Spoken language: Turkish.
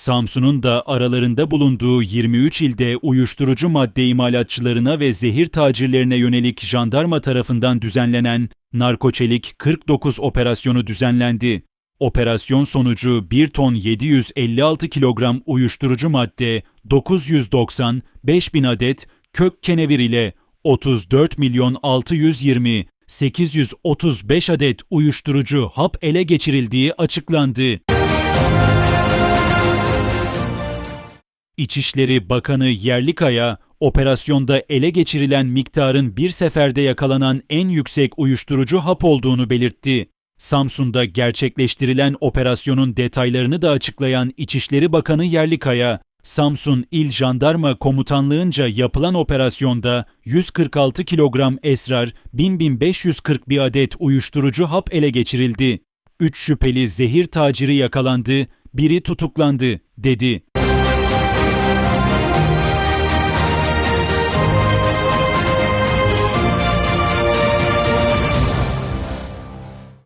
Samsun'un da aralarında bulunduğu 23 ilde uyuşturucu madde imalatçılarına ve zehir tacirlerine yönelik jandarma tarafından düzenlenen Narkoçelik 49 operasyonu düzenlendi. Operasyon sonucu 1 ton 756 kilogram uyuşturucu madde, 990, 5000 adet kök kenevir ile 34 milyon 620 835 adet uyuşturucu hap ele geçirildiği açıklandı. İçişleri Bakanı Yerlikaya, operasyonda ele geçirilen miktarın bir seferde yakalanan en yüksek uyuşturucu hap olduğunu belirtti. Samsun'da gerçekleştirilen operasyonun detaylarını da açıklayan İçişleri Bakanı Yerlikaya, Samsun İl Jandarma Komutanlığınca yapılan operasyonda 146 kilogram esrar, 10.541 adet uyuşturucu hap ele geçirildi. 3 şüpheli zehir taciri yakalandı, biri tutuklandı, dedi.